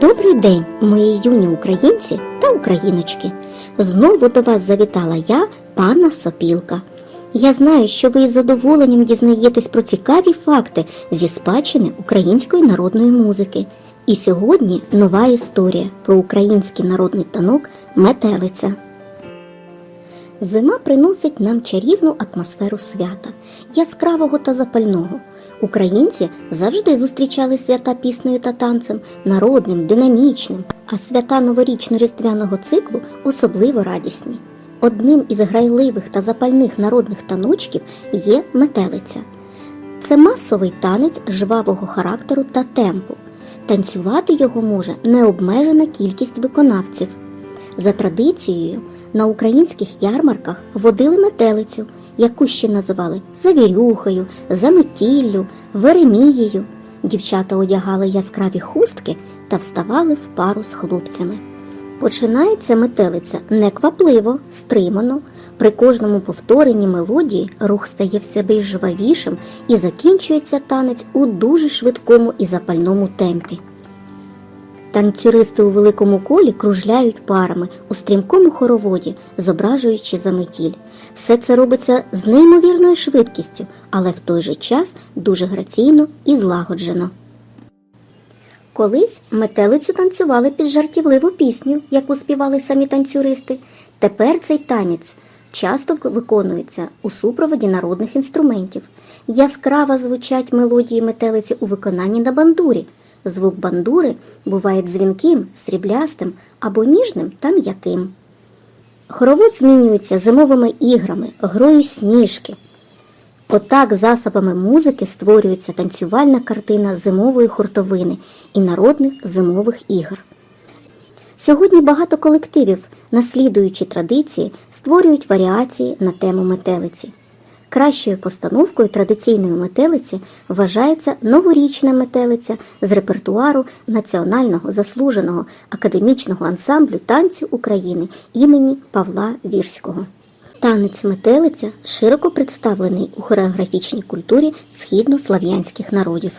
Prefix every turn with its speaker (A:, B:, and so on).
A: Добрий день, мої юні українці та україночки. Знову до вас завітала я, пана Сопілка. Я знаю, що ви із задоволенням дізнаєтесь про цікаві факти зі спадщини української народної музики. І сьогодні нова історія про український народний танок Метелиця. Зима приносить нам чарівну атмосферу свята, яскравого та запального. Українці завжди зустрічали свята піснею та танцем, народним, динамічним, а свята новорічно-різдвяного циклу особливо радісні. Одним із грайливих та запальних народних таночків є метелиця. Це масовий танець жвавого характеру та темпу. Танцювати його може необмежена кількість виконавців. За традицією, на українських ярмарках водили метелицю, яку ще називали завірюхою, заметіллю, веремією. Дівчата одягали яскраві хустки та вставали в пару з хлопцями. Починається метелиця неквапливо, стримано. При кожному повторенні мелодії рух стає все більш і закінчується танець у дуже швидкому і запальному темпі. Танцюристи у великому колі кружляють парами у стрімкому хороводі, зображуючи заметіль. Все це робиться з неймовірною швидкістю, але в той же час дуже граційно і злагоджено. Колись метелицю танцювали під жартівливу пісню, яку співали самі танцюристи. Тепер цей танець часто виконується у супроводі народних інструментів. Яскраво звучать мелодії метелиці у виконанні на бандурі. Звук бандури буває дзвінким, сріблястим або ніжним та м'яким. Хоровод змінюється зимовими іграми, грою сніжки. Отак засобами музики створюється танцювальна картина зимової хуртовини і народних зимових ігор. Сьогодні багато колективів, наслідуючи традиції, створюють варіації на тему метелиці. Кращою постановкою традиційної метелиці вважається новорічна метелиця з репертуару Національного заслуженого академічного ансамблю танцю України імені Павла Вірського. Танець метелиця широко представлений у хореографічній культурі східнослав'янських народів.